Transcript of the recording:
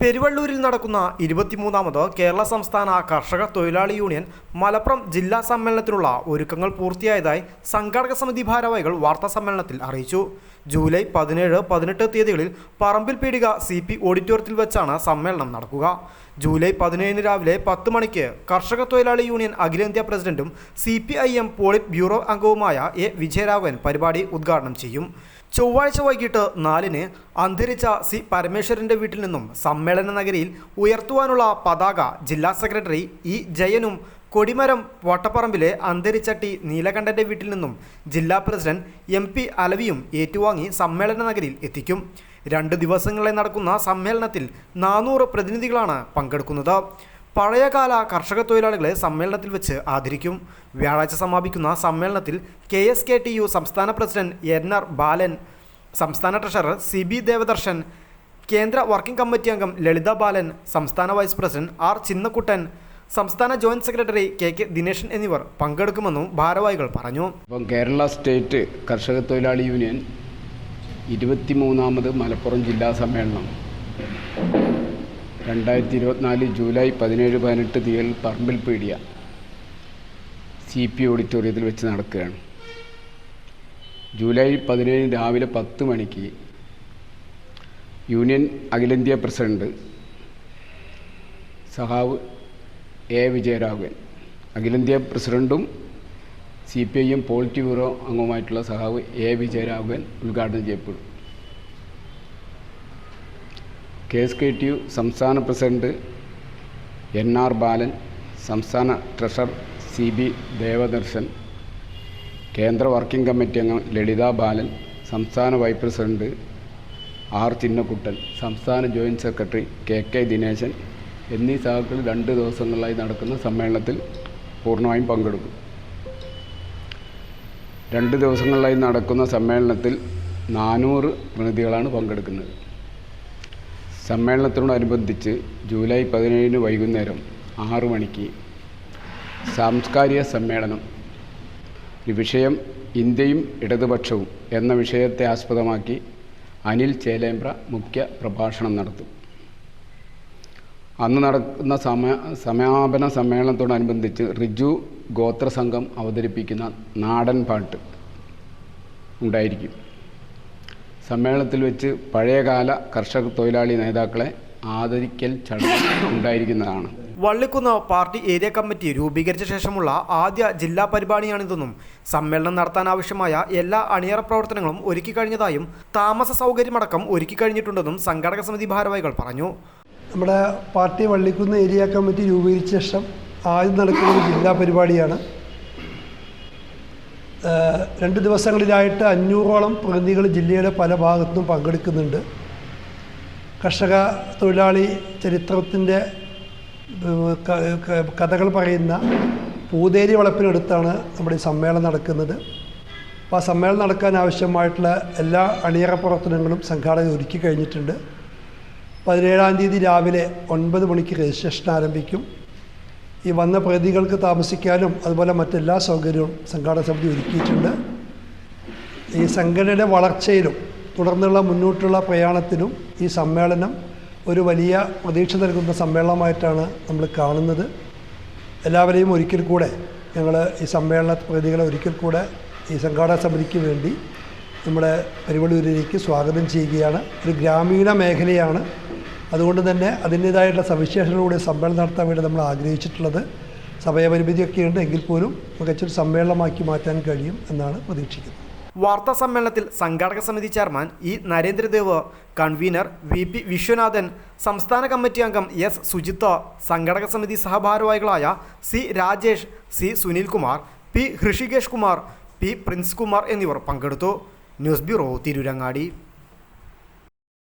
പെരുവള്ളൂരിൽ നടക്കുന്ന ഇരുപത്തിമൂന്നാമത് കേരള സംസ്ഥാന കർഷക തൊഴിലാളി യൂണിയൻ മലപ്പുറം ജില്ലാ സമ്മേളനത്തിനുള്ള ഒരുക്കങ്ങൾ പൂർത്തിയായതായി സംഘാടക സമിതി ഭാരവാഹികൾ സമ്മേളനത്തിൽ അറിയിച്ചു. ജൂലൈ പതിനേഴ് പതിനെട്ട് തീയതികളിൽ പറമ്പിൽ പീടിക സി പി ഓഡിറ്റോറിയത്തിൽ വെച്ചാണ് സമ്മേളനം നടക്കുക. ജൂലൈ പതിനേഴിന് രാവിലെ പത്ത് മണിക്ക് കർഷക തൊഴിലാളി യൂണിയൻ അഖിലേന്ത്യാ പ്രസിഡന്റും C P I M polit bureau അംഗവുമായ എ വിജയരാഘവൻ പരിപാടി ഉദ്ഘാടനം ചെയ്യും. ചൊവ്വാഴ്ച വൈകിട്ട് നാലിന് അന്തരിച്ച സി പരമേശ്വരന്റെ വീട്ടിൽ നിന്നും സമ്മേളന നഗരിയിൽ ഉയർത്തുവാനുള്ള പതാക ജില്ലാ സെക്രട്ടറി ഇ ജയനും കൊടിമരം വട്ടപ്പറമ്പിലെ അന്തരിച്ച ടി നീലകണ്ഠന്റെ വീട്ടിൽ നിന്നും ജില്ലാ പ്രസിഡന്റ് എം പി അലവിയും ഏറ്റുവാങ്ങി സമ്മേളന നഗരിയിൽ എത്തിക്കും. രണ്ട് ദിവസങ്ങളെ നടക്കുന്ന സമ്മേളനത്തിൽ നാനൂറ് പ്രതിനിധികളാണ് പങ്കെടുക്കുന്നത്. പഴയകാല കർഷക തൊഴിലാളികളെ സമ്മേളനത്തിൽ വെച്ച് ആദരിക്കും. വ്യാഴാഴ്ച സമാപിക്കുന്ന സമ്മേളനത്തിൽ K S K T U സംസ്ഥാന പ്രസിഡന്റ് എൻ ആർ ബാലൻ സംസ്ഥാന ട്രഷറർ സി ബി ദേവദർശൻ കേന്ദ്ര വർക്കിംഗ് കമ്മിറ്റി അംഗം ലളിത ബാലൻ സംസ്ഥാന വൈസ് പ്രസിഡന്റ് ആർ ചിന്നക്കുട്ടൻ സംസ്ഥാന joint secretary K K Dineshan എന്നിവർ പങ്കെടുക്കുമെന്നും ഭാരവാഹികൾ പറഞ്ഞു. ഇപ്പം കേരള സ്റ്റേറ്റ് കർഷക തൊഴിലാളി യൂണിയൻ ഇരുപത്തിമൂന്നാമത് മലപ്പുറം ജില്ലാ സമ്മേളനം രണ്ടായിരത്തി ഇരുപത്തിനാല് ജൂലൈ പതിനേഴ് പതിനെട്ട് തീയതിയിൽ പറമ്പിൽ പീടിയ സി പി ഓഡിറ്റോറിയത്തിൽ വെച്ച് നടക്കുകയാണ്. ജൂലൈ പതിനേഴിന് രാവിലെ പത്ത് മണിക്ക് യൂണിയൻ അഖിലേന്ത്യാ പ്രസിഡന്റ് സഹാവ് എ വിജയരാഘവൻ അഖിലേന്ത്യാ പ്രസിഡന്റും C P I M polit bureau അംഗവുമായിട്ടുള്ള സഹാവ് എ വിജയരാഘവൻ ഉദ്ഘാടനം ചെയ്യപ്പെടും. K S K T U സംസ്ഥാന പ്രസിഡന്റ് എൻ ആർ ബാലൻ സംസ്ഥാന ട്രഷറർ സി ബി ദേവദർശൻ കേന്ദ്ര വർക്കിംഗ് കമ്മിറ്റി അംഗം ലളിത ബാലൻ സംസ്ഥാന വൈസ് പ്രസിഡന്റ് ആർ ചിന്നക്കുട്ടൻ സംസ്ഥാന joint secretary K K Dineshan എന്നീ സഹാക്കൾ രണ്ട് ദിവസങ്ങളിലായി നടക്കുന്ന സമ്മേളനത്തിൽ പൂർണമായും പങ്കെടുക്കും. രണ്ട് ദിവസങ്ങളിലായി നടക്കുന്ന സമ്മേളനത്തിൽ നാനൂറ് പ്രതിനിധികളാണ് പങ്കെടുക്കുന്നത്. സമ്മേളനത്തോടനുബന്ധിച്ച് ജൂലൈ പതിനേഴിന് വൈകുന്നേരം ആറു മണിക്ക് സാംസ്കാരിക സമ്മേളനം. വിഷയം ഇന്ത്യയും ഇടതുപക്ഷവും എന്ന വിഷയത്തെ ആസ്പദമാക്കി അനിൽ ചേലേമ്പ്ര മുഖ്യ പ്രഭാഷണം നടത്തും. അന്ന് നടക്കുന്ന സമ സമാപന സമ്മേളനത്തോടനുബന്ധിച്ച് റിജു ഗോത്രസംഘം അവതരിപ്പിക്കുന്ന നാടൻ പാട്ട് ഉണ്ടായിരിക്കും. സമ്മേളനത്തിൽ വെച്ച് പഴയകാല കർഷക തൊഴിലാളി നേതാക്കളെ ആദരിക്കൽ ചടങ്ങ് ഉണ്ടായിരിക്കുന്നതാണ്. വള്ളിക്കുന്ന് പാർട്ടി ഏരിയ കമ്മിറ്റി രൂപീകരിച്ച ശേഷമുള്ള ആദ്യ ജില്ലാ പരിപാടിയാണിതെന്നും സമ്മേളനം നടത്താനാവശ്യമായ എല്ലാ അണിയറ പ്രവർത്തനങ്ങളും ഒരുക്കി കഴിഞ്ഞതായും താമസ സൗകര്യമടക്കം ഒരുക്കി കഴിഞ്ഞിട്ടുണ്ടെന്നും സംഘാടക സമിതി ഭാരവാഹികൾ പറഞ്ഞു. നമ്മുടെ പാർട്ടി വള്ളിക്കുന്ന് ഏരിയ കമ്മിറ്റി രൂപീകരിച്ച ശേഷം ആദ്യം നടക്കുന്ന ജില്ലാ പരിപാടിയാണ് രണ്ട് ദിവസങ്ങളിലായിട്ട് അഞ്ഞൂറോളം പ്രതിനിധികൾ ജില്ലയുടെ പല ഭാഗത്തും പങ്കെടുക്കുന്നുണ്ട്. കർഷക തൊഴിലാളി ചരിത്രത്തിന്റെ കഥകൾ പറയുന്ന പൂതേരി വളപ്പിനടുത്താണ് നമ്മുടെ ഈ സമ്മേളനം നടക്കുന്നത്. അപ്പോൾ ആ സമ്മേളനം നടക്കാൻ ആവശ്യമായിട്ടുള്ള എല്ലാ അണിയറ പ്രവർത്തനങ്ങളും സംഘാടകർ ഒരുക്കി കഴിഞ്ഞിട്ടുണ്ട്. പതിനേഴാം തീയതി രാവിലെ ഒൻപത് മണിക്ക് രജിസ്ട്രേഷൻ ആരംഭിക്കും. ഈ വന്ന പ്രതികൾക്ക് താമസിക്കാനും അതുപോലെ മറ്റെല്ലാ സൗകര്യവും സംഘാടക സമിതി ഒരുക്കിയിട്ടുണ്ട്. ഈ സംഘടനയുടെ വളർച്ചയിലും തുടർന്നുള്ള മുന്നോട്ടുള്ള പ്രയാണത്തിനും ഈ സമ്മേളനം ഒരു വലിയ പ്രതീക്ഷ നൽകുന്ന സമ്മേളനമായിട്ടാണ് നമ്മൾ കാണുന്നത്. എല്ലാവരെയും ഒരിക്കൽ കൂടെ ഞങ്ങൾ ഈ സമ്മേളന പ്രതികളെ ഒരിക്കൽ കൂടെ ഈ സംഘാടക സമിതിക്ക് വേണ്ടി നമ്മുടെ പരിപാടിയിലേക്ക് സ്വാഗതം ചെയ്യുകയാണ്. ഒരു ഗ്രാമീണ മേഖലയാണ് അതുകൊണ്ട് തന്നെ അതിന്റേതായിട്ടുള്ള സവിശേഷതകളോടെ സമ്മേളനം നടത്താൻ വേണ്ടി നമ്മൾ ആഗ്രഹിച്ചിട്ടുള്ളത് സമയപരിമിതിയൊക്കെ ഉണ്ട് എങ്കിൽ പോലും മികച്ചൊരു സമ്മേളനമാക്കി മാറ്റാൻ കഴിയും എന്നാണ് പ്രതീക്ഷിക്കുന്നത്. വാർത്താ സമ്മേളനത്തിൽ സംഘാടക സമിതി chairman E Narendradev convener V P Viswanathan സംസ്ഥാന കമ്മിറ്റി അംഗം എസ് സുജിത്ത് സംഘാടക സമിതി സഹഭാരവാഹികളായ C Rajesh C Sunilkumar P Hrishikesh Kumar P Prince Kumar എന്നിവർ പങ്കെടുത്തു. News bureau Tirurangadi.